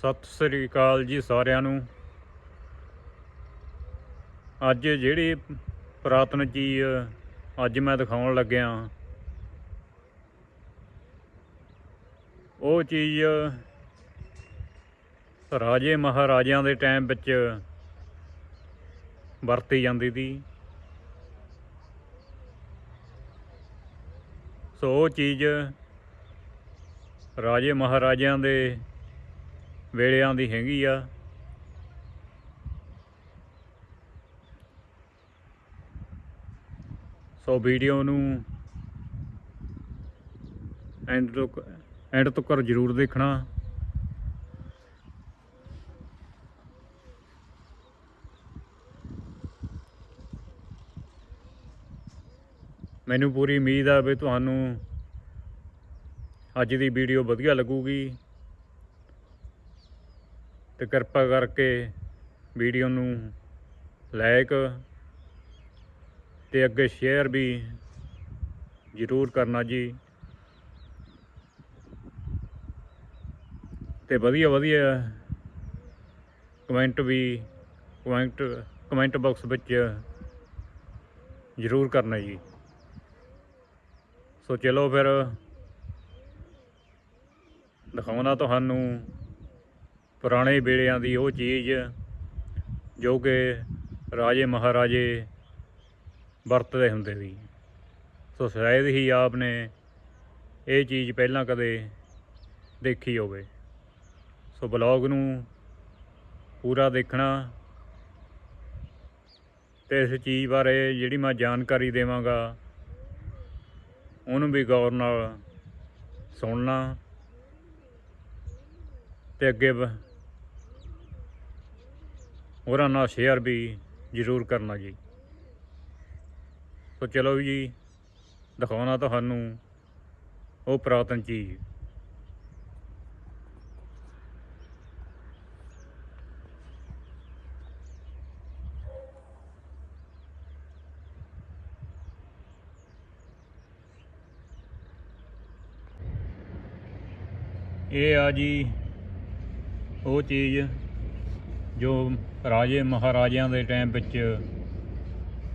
ਸਤਿ ਸ੍ਰੀ ਅਕਾਲ ਜੀ ਸਾਰਿਆਂ ਨੂੰ। ਅੱਜ ਜਿਹੜੀ ਪੁਰਾਤਨ ਚੀਜ਼ ਅੱਜ ਮੈਂ ਦਿਖਾਉਣ ਲੱਗਿਆ ਉਹ ਚੀਜ਼ ਰਾਜੇ ਮਹਾਰਾਜਿਆਂ ਦੇ ਟਾਈਮ ਵਿੱਚ ਵਰਤੀ ਜਾਂਦੀ ਸੀ। ਸੋ ਉਹ ਚੀਜ਼ ਰਾਜੇ ਮਹਾਰਾਜਿਆਂ ਦੇ ਵੇਲਿਆਂ ਦੀ ਹੈਗੀ ਆ। ਸੋ ਵੀਡੀਓ ਨੂੰ ਐਂਡ ਤੱਕ ਐਂਡ ਤੱਕ ਜ਼ਰੂਰ ਦੇਖਣਾ। ਮੈਨੂੰ ਪੂਰੀ ਉਮੀਦ ਆ ਵੀ ਤੁਹਾਨੂੰ ਅੱਜ ਦੀ ਵੀਡੀਓ ਵਧੀਆ ਲੱਗੂਗੀ। ਤੇ ਕਿਰਪਾ ਕਰਕੇ ਵੀਡੀਓ ਨੂੰ ਲਾਈਕ ਤੇ ਅੱਗੇ ਸ਼ੇਅਰ ਵੀ ਜ਼ਰੂਰ ਕਰਨਾ ਜੀ। ਤੇ ਵਧੀਆ ਵਧੀਆ ਕਮੈਂਟ ਵੀ, ਕਮੈਂਟ ਕਮੈਂਟ ਬਾਕਸ ਵਿੱਚ ਜ਼ਰੂਰ ਕਰਨਾ ਜੀ। ਸੋ ਚਲੋ ਫਿਰ ਦਿਖਾਉਣਾ ਤੁਹਾਨੂੰ ਪੁਰਾਣੇ ਵੇਲਿਆਂ ਦੀ ਉਹ ਚੀਜ਼ ਜੋ ਕਿ ਰਾਜੇ ਮਹਾਰਾਜੇ ਵਰਤਦੇ ਹੁੰਦੇ ਸੀ। ਸੋ ਸ਼ਾਇਦ ਹੀ ਆਪ ਨੇ ਇਹ ਚੀਜ਼ ਪਹਿਲਾਂ ਕਦੇ ਦੇਖੀ ਹੋਵੇ। ਸੋ ਬਲੌਗ ਨੂੰ ਪੂਰਾ ਦੇਖਣਾ ਤੇ ਇਸ ਚੀਜ਼ ਬਾਰੇ ਜਿਹੜੀ ਮੈਂ ਜਾਣਕਾਰੀ ਦੇਵਾਂਗਾ, ਉਹਨੂੰ ਵੀ ਗੌਰ ਨਾਲ ਸੁਣਨਾ ਤੇ ਅੱਗੇ ਹੋਰਾਂ ਨਾਲ ਸ਼ੇਅਰ ਵੀ ਜ਼ਰੂਰ ਕਰਨਾ ਜੀ। ਸੋ ਚਲੋ ਜੀ, ਦਿਖਾਉਣਾ ਤੁਹਾਨੂੰ ਉਹ ਪੁਰਾਤਨ ਚੀਜ਼। ਇਹ ਆ ਜੀ, ਉਹ ਚੀਜ਼ ਜੋ ਰਾਜੇ ਮਹਾਰਾਜਿਆਂ ਦੇ ਟਾਈਮ ਵਿੱਚ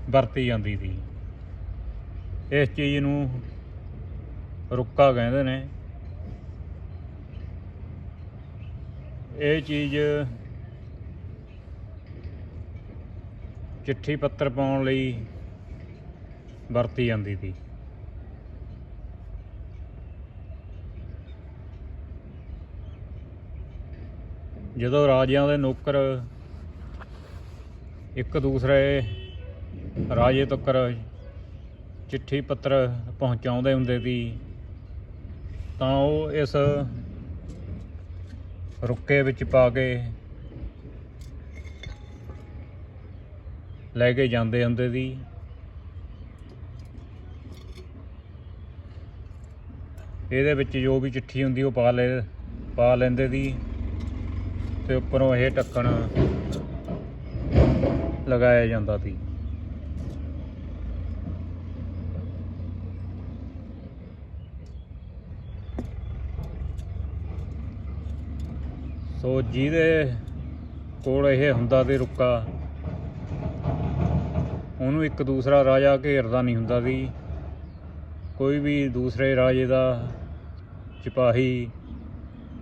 ਵਰਤੀ ਜਾਂਦੀ ਸੀ। ਇਸ ਚੀਜ਼ ਨੂੰ ਰੁੱਕਾ ਕਹਿੰਦੇ ਨੇ। ਇਹ ਚੀਜ਼ ਚਿੱਠੀ ਪੱਤਰ ਪਾਉਣ ਲਈ ਵਰਤੀ ਜਾਂਦੀ ਸੀ। ਜਦੋਂ ਰਾਜਿਆਂ ਦੇ ਨੌਕਰ ਇੱਕ ਦੂਸਰੇ ਰਾਜੇ ਤੱਕ ਚਿੱਠੀ ਪੱਤਰ ਪਹੁੰਚਾਉਂਦੇ ਹੁੰਦੇ ਸੀ, ਤਾਂ ਉਹ ਇਸ ਰੁੱਕੇ ਵਿੱਚ ਪਾ ਕੇ ਲੈ ਕੇ ਜਾਂਦੇ ਹੁੰਦੇ ਸੀ। ਇਹਦੇ ਵਿੱਚ ਜੋ ਵੀ ਚਿੱਠੀ ਹੁੰਦੀ ਉਹ ਪਾ ਲੈ, ਪਾ ਲੈਂਦੇ ਸੀ। ਤੇ ਉੱਪਰੋਂ ਇਹ ਢੱਕਣ ਲਗਾਇਆ ਜਾਂਦਾ ਸੀ। ਸੋ ਜਿਹਦੇ ਕੋਲ ਇਹ ਹੁੰਦਾ ਤੇ ਰੁੱਕਾ, ਉਹਨੂੰ ਇੱਕ ਦੂਸਰਾ ਰਾਜਾ ਘੇਰਦਾ ਨਹੀਂ ਹੁੰਦਾ ਸੀ। ਕੋਈ ਵੀ ਦੂਸਰੇ ਰਾਜੇ ਦਾ ਸਿਪਾਹੀ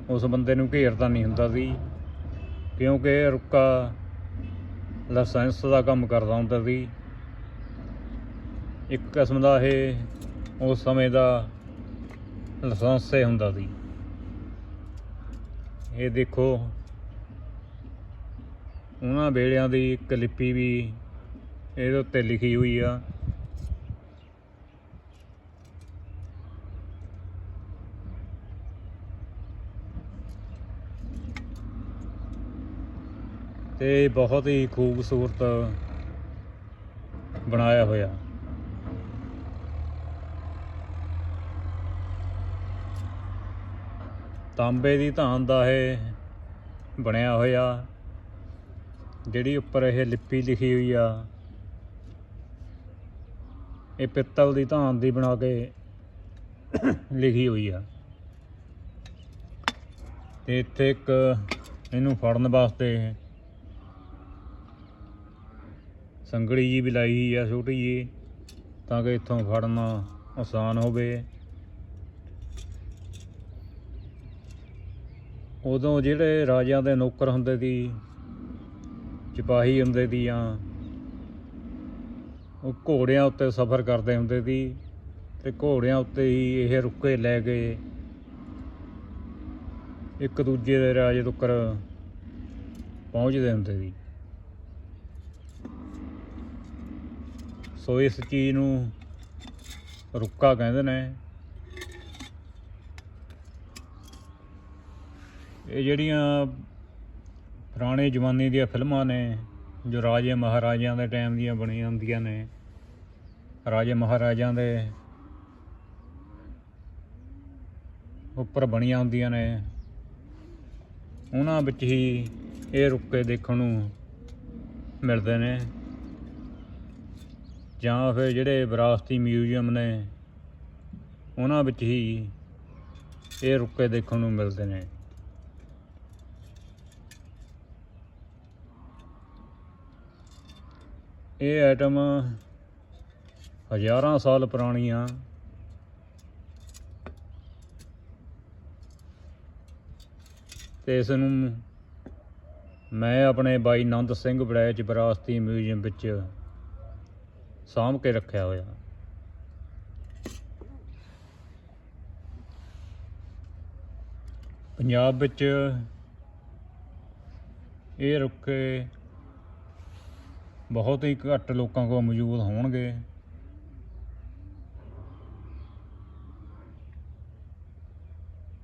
ਉਸ ਬੰਦੇ ਨੂੰ ਘੇਰਦਾ ਨਹੀਂ ਹੁੰਦਾ ਸੀ। ਕਿਉਂਕਿ ਇਹ ਰੁੱਕਾ ਲਾਇਸੈਂਸ ਦਾ ਕੰਮ ਕਰਦਾ ਹੁੰਦਾ ਸੀ। ਇੱਕ ਕਿਸਮ ਦਾ ਇਹ ਉਸ ਸਮੇਂ ਦਾ ਲਾਇਸੈਂਸ ਹੀ ਹੁੰਦਾ ਸੀ। ਇਹ ਦੇਖੋ, ਉਹਨਾਂ ਵੇਲਿਆਂ ਦੀ ਇੱਕ ਲਿਪੀ ਵੀ ਇਹਦੇ ਉੱਤੇ ਲਿਖੀ ਹੋਈ ਆ। ਤੇ ਬਹੁਤ ਹੀ ਖੂਬਸੂਰਤ ਬਣਾਇਆ ਹੋਇਆ। ਤਾਂਬੇ ਦੀ ਧਾਨ ਦਾ ਇਹ ਬਣਿਆ ਹੋਇਆ, ਜਿਹੜੀ ਉੱਪਰ ਇਹ ਲਿਪੀ ਲਿਖੀ ਹੋਈ ਆ, ਇਹ ਪਿੱਤਲ ਦੀ ਧਾਨ ਦੀ ਬਣਾ ਕੇ ਲਿਖੀ ਹੋਈ ਆ। ਤੇ ਇੱਥੇ ਇੱਕ ਇਹਨੂੰ ਫੜਨ ਵਾਸਤੇ ਸੰਗੜੀ ਜੀ ਵੀ ਲਾਈ ਹੋਈ ਆ, ਛੋਟੀ ਜੀ ਤਾਂ ਕਿ ਇੱਥੋਂ ਫੜਨਾ ਆਸਾਨ ਹੋਵੇ। ਉਦੋਂ ਜਿਹੜੇ ਰਾਜਿਆਂ ਦੇ ਨੌਕਰ ਹੁੰਦੇ ਸੀ, ਸਿਪਾਹੀ ਹੁੰਦੇ ਸੀ ਜਾਂ ਉਹ ਘੋੜਿਆਂ ਉੱਤੇ ਸਫ਼ਰ ਕਰਦੇ ਹੁੰਦੇ ਸੀ, ਤੇ ਘੋੜਿਆਂ ਉੱਤੇ ਹੀ ਇਹ ਰੁੱਕੇ ਲੈ ਗਏ ਇੱਕ ਦੂਜੇ ਦੇ ਰਾਜੇ ਤੱਕ ਪਹੁੰਚਦੇ ਹੁੰਦੇ ਸੀ। ਸੋ ਇਸ ਚੀਜ਼ ਨੂੰ ਰੁੱਕਾ ਕਹਿੰਦੇ ਨੇ। ਇਹ ਜਿਹੜੀਆਂ ਪੁਰਾਣੇ ਜ਼ਮਾਨੇ ਦੀਆਂ ਫਿਲਮਾਂ ਨੇ, ਜੋ ਰਾਜੇ ਮਹਾਰਾਜਿਆਂ ਦੇ ਟਾਈਮ ਦੀਆਂ ਬਣੀਆਂ ਹੁੰਦੀਆਂ ਨੇ, ਰਾਜੇ ਮਹਾਰਾਜਿਆਂ ਦੇ ਉੱਪਰ ਬਣੀਆਂ ਹੁੰਦੀਆਂ ਨੇ, ਉਹਨਾਂ ਵਿੱਚ ਹੀ ਇਹ ਰੁੱਕੇ ਦੇਖਣ ਨੂੰ ਮਿਲਦੇ ਨੇ। ਜਾਂ ਫਿਰ ਜਿਹੜੇ ਵਿਰਾਸਤੀ ਮਿਊਜ਼ੀਅਮ ਨੇ, ਉਹਨਾਂ ਵਿੱਚ ਹੀ ਇਹ ਰੁੱਕੇ ਦੇਖਣ ਨੂੰ ਮਿਲਦੇ ਨੇ। ਇਹ ਆਈਟਮ ਹਜ਼ਾਰਾਂ ਸਾਲ ਪੁਰਾਣੀਆਂ। ਤੇ ਇਸ ਨੂੰ ਮੈਂ ਆਪਣੇ ਬਾਈ ਨੰਦ ਸਿੰਘ ਬੜੈਚ ਵਿਰਾਸਤੀ ਮਿਊਜ਼ੀਅਮ ਵਿੱਚ ਸਾਂਭ ਕੇ ਰੱਖਿਆ ਹੋਇਆ। ਪੰਜਾਬ ਵਿੱਚ ਇਹ ਰੁੱਕੇ ਬਹੁਤ ਹੀ ਘੱਟ ਲੋਕਾਂ ਕੋਲ ਮੌਜੂਦ ਹੋਣਗੇ।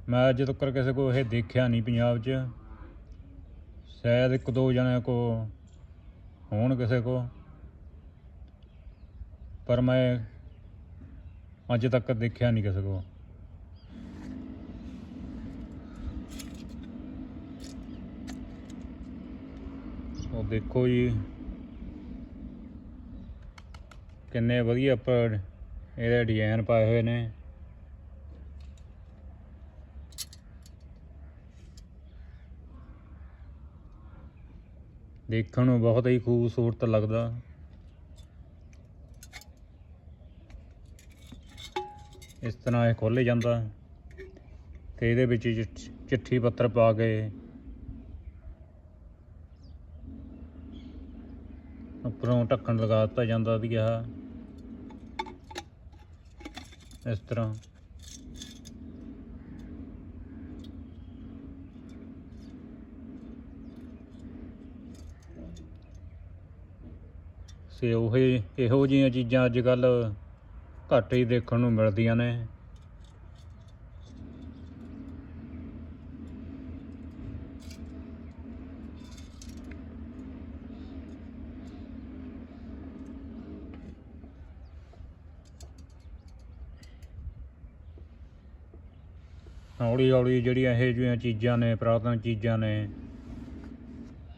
ਮੈਂ ਅੱਜ ਤੱਕ ਕਿਸੇ ਕੋ ਇਹ ਦੇਖਿਆ ਨਹੀਂ ਪੰਜਾਬ 'ਚ। ਸ਼ਾਇਦ ਇੱਕ ਦੋ ਜਣਿਆਂ ਕੋ ਹੋਣ ਕਿਸੇ ਕੋ ਪਰ ਮੈਂ ਅੱਜ ਤੱਕ ਦੇਖਿਆ ਨਹੀਂ ਕਿਸੇ ਕੋ ਉਹ ਦੇਖੋ ਜੀ, ਕਿੰਨੇ ਵਧੀਆ ਪਰ ਇਹਦੇ ਡਿਜ਼ਾਈਨ ਪਾਏ ਹੋਏ ਨੇ। ਦੇਖਣ ਨੂੰ ਬਹੁਤ ਹੀ ਖੂਬਸੂਰਤ ਲੱਗਦਾ। ਇਸ ਤਰ੍ਹਾਂ ਇਹ ਖੋਲ੍ਹ ਜਾਂਦਾ ਤੇ ਇਹਦੇ ਵਿੱਚ ਚਿੱਠ- ਚਿੱਠੀ ਪੱਤਰ ਪਾ ਕੇ ਉੱਪਰੋਂ ਢੱਕਣ ਲਗਾ ਦਿੱਤਾ ਜਾਂਦਾ ਵੀ ਆਹ ਇਸ ਤਰ੍ਹਾਂ। ਸੇ ਉਹ ਇਹੋ ਜਿਹੀਆਂ ਚੀਜ਼ਾਂ ਅੱਜ ਕੱਲ੍ਹ ਘੱਟ ਹੀ ਦੇਖਣ ਨੂੰ ਮਿਲਦੀਆਂ ਨੇ। ਹੌਲੀ ਹੌਲੀ ਜਿਹੜੀਆਂ ਇਹੋ ਜਿਹੀਆਂ ਚੀਜ਼ਾਂ ਨੇ, ਪੁਰਾਤਨ ਚੀਜ਼ਾਂ ਨੇ,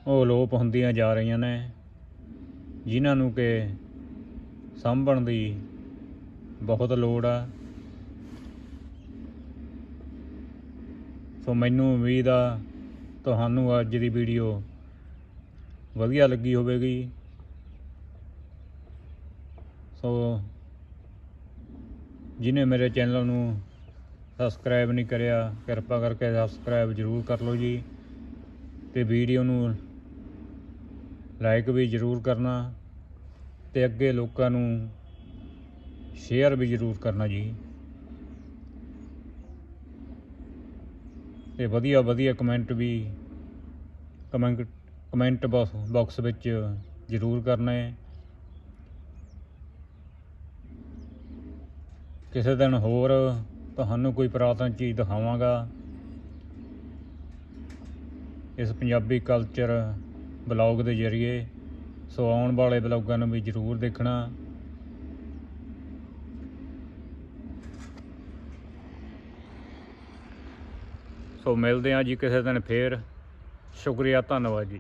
ਉਹ ਲੋਪ ਹੁੰਦੀਆਂ ਜਾ ਰਹੀਆਂ ਨੇ, ਜਿਨ੍ਹਾਂ ਨੂੰ ਕਿ ਸਾਂਭਣ ਦੀ ਬਹੁਤ ਲੋੜ ਆ। ਸੋ ਮੈਨੂੰ ਉਮੀਦ ਆ, ਤੁਹਾਨੂੰ ਅੱਜ ਦੀ ਵੀਡੀਓ ਵਧੀਆ ਲੱਗੀ ਹੋਵੇਗੀ। ਸੋ ਜਿਨੇ ਮੇਰੇ ਚੈਨਲ ਨੂੰ ਸਬਸਕ੍ਰਾਈਬ ਨਹੀਂ ਕਰਿਆ, ਕਿਰਪਾ ਕਰਕੇ ਸਬਸਕ੍ਰਾਈਬ ਜ਼ਰੂਰ ਕਰ ਲਓ ਜੀ। ਤੇ ਵੀਡੀਓ ਨੂੰ ਲਾਈਕ ਵੀ ਜ਼ਰੂਰ ਕਰਨਾ ਤੇ ਅੱਗੇ ਲੋਕਾਂ ਨੂੰ ਸ਼ੇਅਰ ਵੀ ਜ਼ਰੂਰ ਕਰਨਾ ਜੀ। ਤੇ ਵਧੀਆ ਵਧੀਆ ਕਮੈਂਟ ਵੀ ਕਮੈਂਟ ਕਮੈਂਟ ਬਾਕਸ ਵਿੱਚ ਜ਼ਰੂਰ ਕਰਨਾ ਹੈ। ਕਿਸੇ ਦਿਨ ਹੋਰ ਤੁਹਾਨੂੰ ਕੋਈ ਪੁਰਾਤਨ ਚੀਜ਼ ਦਿਖਾਵਾਂਗਾ। ਇਸ ਪੰਜਾਬੀ ਕਲਚਰ ਬਲੌਗ ਦੇ ਜ਼ਰੀਏ। ਸੋ ਆਉਣ ਵਾਲੇ ਬਲੌਗਾਂ ਨੂੰ ਵੀ ਜ਼ਰੂਰ ਦੇਖਣਾ। ਸੋ ਮਿਲਦੇ ਹਾਂ ਜੀ ਕਿਸੇ ਦਿਨ ਫੇਰ। ਸ਼ੁਕਰੀਆ ਧੰਨਵਾਦ ਜੀ।